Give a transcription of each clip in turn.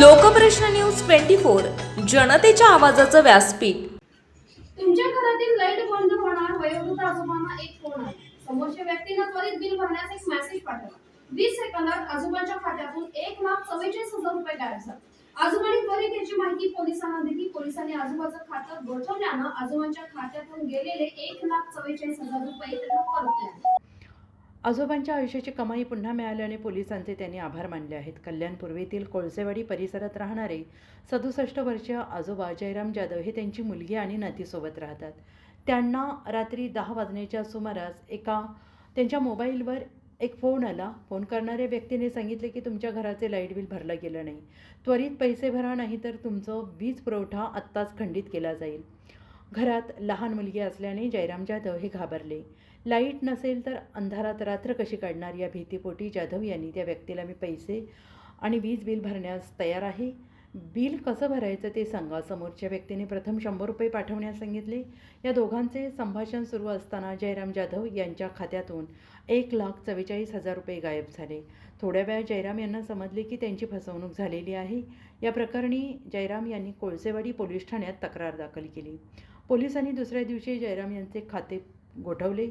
Lokprashna news twenty four जनतेच्या आवाजाचं व्यासपीठ. तुमच्या घरातील लाइट बंद होणार वयोवृद्ध आजोबांना एक फोन आहे समोरच्या व्यक्तीनं त्वरित बिल भरण्यास एक मेसेज पाठवला. वीस सेकंदात आजोबांच्या खात्यातून एक लाख चव्वेचाळीस हजार रुपये गायब झाले. आजोबांनी त्वरित याची माहिती पोलिसांना दिली. पोलिसांनी आजोबाचं खातं गोठवल्यानं आजोबांच्या खात्यातून गेलेले एक लाख चव्वेचाळीस हजार रुपये त्यांना परत आजोबांच्या आयुष्याची कमाई पुन्हा मिळाल्याने पोलिसांचे त्यांनी आभार मानले आहेत. कल्याण पूर्वेतील कोळसेवाडी परिसरात राहणारे सदुसष्ट वर्षीय आजोबा जयराम जाधव हे त्यांची मुलगी आणि नातीसोबत राहतात. त्यांना रात्री दहा वाजण्याच्या सुमारास एका त्यांच्या मोबाईलवर एक फोन आला. फोन करणाऱ्या व्यक्तीने सांगितले की तुमच्या घराचे लाइट बिल भरलं गेलं नाही. त्वरित पैसे भरा नाही तर तुमचं वीज पुरवठा आत्ताच खंडित केला जाईल. घरात लहान मुलगी असल्याने जयराम जाधव हे घाबरले. लाइट नसेल तर अंधारात रात्र कशी काढणार? या भीतीपोटी जाधव यांनी त्या व्यक्तीला मी पैसे आणि वीज बिल भरण्यास तयार आहे. बिल कसं भरायचं ते सांगा. समोरच्या व्यक्तीने प्रथम शंभर रुपये पाठवण्यास सांगितले. या दोघांचे संभाषण सुरू असताना जयराम जाधव यांच्या खात्यातून एक लाख चव्वेचाळीस हजार रुपये गायब झाले. थोड्या वेळा जयराम यांना समजले की त्यांची फसवणूक झालेली आहे. या प्रकरणी जयराम यांनी कोळसेवाडी पोलीस ठाण्यात तक्रार दाखल केली. पोलिसांनी दुसऱ्या दिवशी जयराम यांचे खाते गोठवले.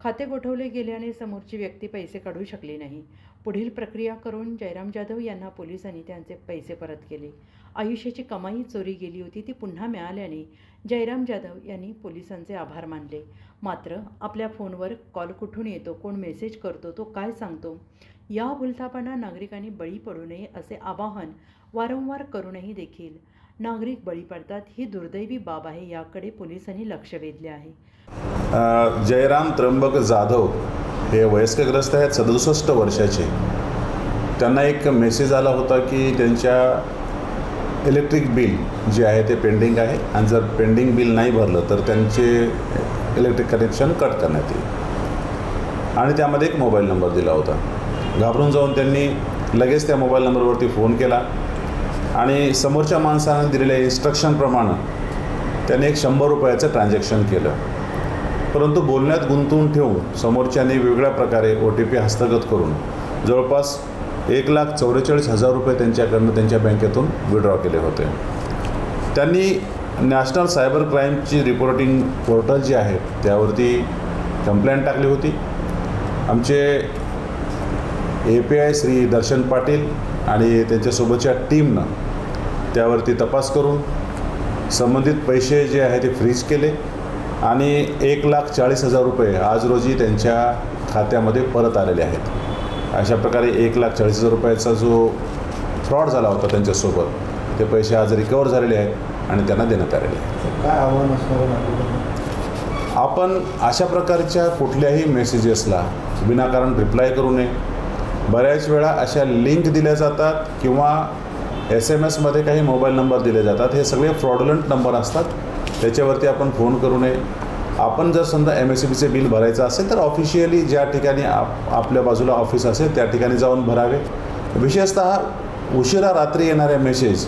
खाते गोठवले गेल्याने समोरची व्यक्ती पैसे काढू शकली नाही. पुढील प्रक्रिया करून जयराम जाधव यांना पोलिसांनी त्यांचे पैसे परत केले. आयुष्याची कमाई चोरी गेली होती ती पुन्हा मिळाल्याने जयराम जाधव यांनी पोलिसांचे आभार मानले. मात्र आपल्या फोनवर कॉल कुठून येतो कोण मेसेज करतो तो काय सांगतो? या भूलथापांना नागरिकांनी बळी पडू नये असे आवाहन वारंवार करूनही देखील नागरिक बळी पडतात ही दुर्दैवी बाब आहे याकडे पोलिसांनी लक्ष वेधले आहे. जयराम त्र्यंबक जाधव हे वयस्कग्रस्त आहेत सदुसष्ट वर्षाचे. त्यांना एक मेसेज आला होता की त्यांच्या इलेक्ट्रिक बिल जे आहे ते पेंडिंग आहे आणि जर पेंडिंग बिल नाही भरलं तर त्यांचे इलेक्ट्रिक कनेक्शन कट करण्यात येईल. आणि त्यामध्ये एक मोबाईल नंबर दिला होता. घाबरून जाऊन त्यांनी लगेच त्या मोबाईल नंबरवरती फोन केला. आणि समोरच्या माणसानं दिलेल्या इन्स्ट्रक्शनप्रमाणे त्याने एक शंभर रुपयाचं ट्रान्झॅक्शन केलं. परंतु बोलण्यात गुंतवून ठेवून समोरच्याने वेगळ्या प्रकारे ओ टी पी हस्तगत करून जवळपास एक लाख चौवेचाळीस हजार रुपये त्यांच्याकडनं त्यांच्या बँकेतून विड्रॉ केले होते. त्यांनी नॅशनल सायबर क्राईमची रिपोर्टिंग पोर्टल जी आहे त्यावरती कंप्लेंट टाकली होती. आमचे A P I Shri Darshan Patil आणि त्यांच्यासोबतच्या टीमनं त्यावरती तपास करून संबंधित पैसे जे आहे ते फ्रीज केले आणि एक लाख चाळीस हजार रुपये आज रोजी त्यांच्या खात्यामध्ये परत आलेले आहेत. अशा प्रकारे एक लाख चाळीस हजार रुपयाचा जो फ्रॉड झाला होता त्यांच्यासोबत ते पैसे आज रिकवर झालेले आहेत आणि त्यांना देण्यात आलेले आहेत. आपण अशा प्रकारच्या कुठल्याही मेसेजेसला विनाकारण रिप्लाय करू नये. बऱ्याच वेळा अशा लिंक दिल्या जातात किंवा एस एम एसमध्ये काही मोबाईल नंबर दिले जातात. हे सगळे फ्रॉडलंट नंबर असतात. त्याच्यावरती आपण फोन करू नये. आपण जर समजा एम एस बीचे बिल भरायचं असेल तर ऑफिशियली ज्या ठिकाणी आप आपल्या बाजूला ऑफिस असेल त्या ठिकाणी जाऊन भरावे. विशेषतः उशिरा रात्री येणारे मेसेज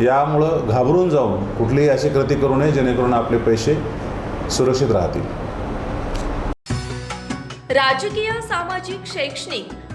यामुळं घाबरून जाऊन कुठलीही अशी कृती करू नये जेणेकरून आपले पैसे सुरक्षित राहतील. राजकीय सामाजिक शैक्षणिक